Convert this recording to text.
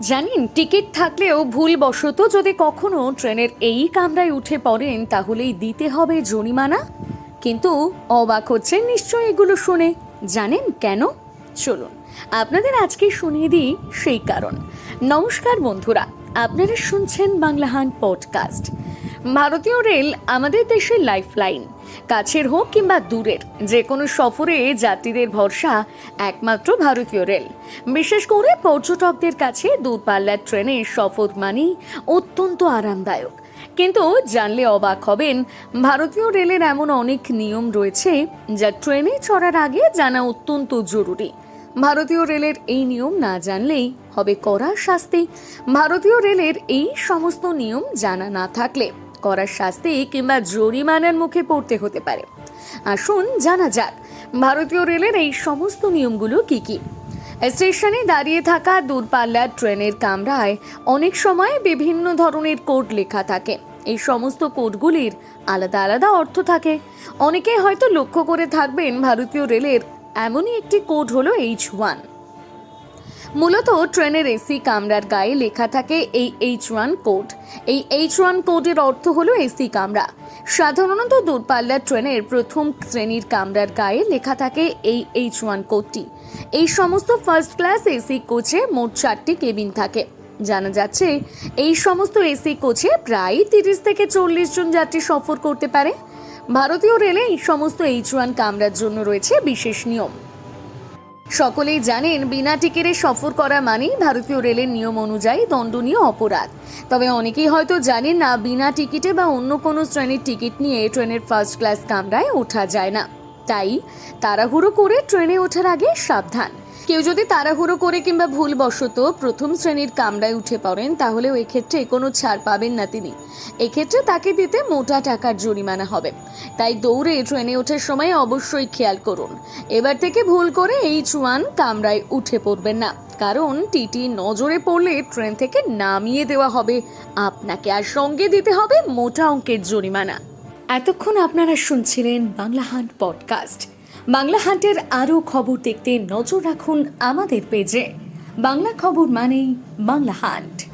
জানেন, টিকিট থাকলেও ভুলবশত যদি কখনো ট্রেনের এই কামরায় উঠে পড়েন, তাহলেই দিতে হবে জরিমানা। কিন্তু অবাক হচ্ছেন নিশ্চয় এগুলো শুনে। জানেন কেন? চলুন, আপনাদের আজকে শুনিয়ে দিই সেই কারণ। নমস্কার বন্ধুরা, আপনারা শুনছেন বাংলাহান পডকাস্ট। ভারতীয় রেল আমাদের দেশের লাইফলাইন। কাছের হোক কিংবা দূরের যে কোনো সফরে যাত্রীদের ভরসা একমাত্র ভারতীয় রেল। বিশেষ করে পর্যটকদের কাছে দূরপাল্লার ট্রেনে সফর মানেই অত্যন্ত আরামদায়ক। কিন্তু জানলে অবাক হবেন, ভারতীয় রেলের এমন অনেক নিয়ম রয়েছে যা ট্রেনে চড়ার আগে জানা অত্যন্ত জরুরি। ভারতীয় রেলের এই নিয়ম না জানলেই হবে কড়া শাস্তি। ভারতীয় রেলের এই সমস্ত নিয়ম জানা না থাকলে কড়া শাস্তি কিংবা জরিমানার মুখে পড়তে হতে পারে। আসুন জানা যাক, ভারতীয় রেলের এই সমস্ত নিয়মগুলো কি কি? স্টেশনে দাঁড়িয়ে থাকা দূরপাল্লার ট্রেনের কামরায় অনেক সময় বিভিন্ন ধরনের কোড লেখা থাকে। এই সমস্ত কোডগুলির আলাদা আলাদা অর্থ থাকে। অনেকে হয়তো লক্ষ্য করে থাকবেন, ভারতীয় রেলের এমনই একটি কোড হলো এইচ ওয়ান মূলত ট্রেনের এসি কামরার গায়ে লেখা থাকে এই এইচ ওয়ান কোড এই এইচ ওয়ান কোডের অর্থ হলো এসি কামরা। সাধারণত দূরপাল্লার ট্রেনের প্রথম শ্রেণির কামরার গায়ে লেখা থাকে এই এইচ ওয়ান কোডটি এই সমস্ত ফার্স্ট ক্লাস এসি কোচে মোট চারটি কেবিন থাকে। জানা যাচ্ছে, এই সমস্ত এসি কোচে প্রায় তিরিশ থেকে চল্লিশ জন যাত্রী সফর করতে পারে। ভারতীয় রেলে এই সমস্ত এইচ ওয়ান কামরার জন্য রয়েছে বিশেষ নিয়ম। সকলেই জানেন, বিনা টিকিটে সফর করা মানেই ভারতীয় রেলের নিয়ম অনুযায়ী দণ্ডনীয় অপরাধ। তবে অনেকেই হয়তো জানেন না, বিনা টিকিটে বা অন্য কোনো শ্রেণির টিকিট নিয়ে ট্রেনের ফার্স্ট ক্লাস কামরায় ওঠা যায় না। তাই তাড়াহুড়ো করে ট্রেনে ওঠার আগে সাবধান। কেউ যদি তাড়াহুড়ো করে কিংবা ভুলবশত প্রথম শ্রেণির কামরায় উঠে পড়েন, তাহলেও এক্ষেত্রে কোনো ছাড় পাবেন না তিনি। এক্ষেত্রে তাকে দিতে মোটা টাকার জরিমানা হবে। তাই দৌড়ে ট্রেনে ওঠার সময় অবশ্যই খেয়াল করুন। এবার থেকে ভুল করে এই চুয়ান কামরায় উঠে পড়বেন না। কারণ টিটি নজরে পড়লে ট্রেন থেকে নামিয়ে দেওয়া হবে। আপনাকে আর সঙ্গে দিতে হবে মোটা অঙ্কের জরিমানা। এতক্ষণ আপনারা শুনছিলেন বাংলা হান্ট পডকাস্ট। বাংলা হান্টের আরও খবর দেখতে নজর রাখুন আমাদের পেজে। বাংলা খবর মানেই বাংলা হান্ট।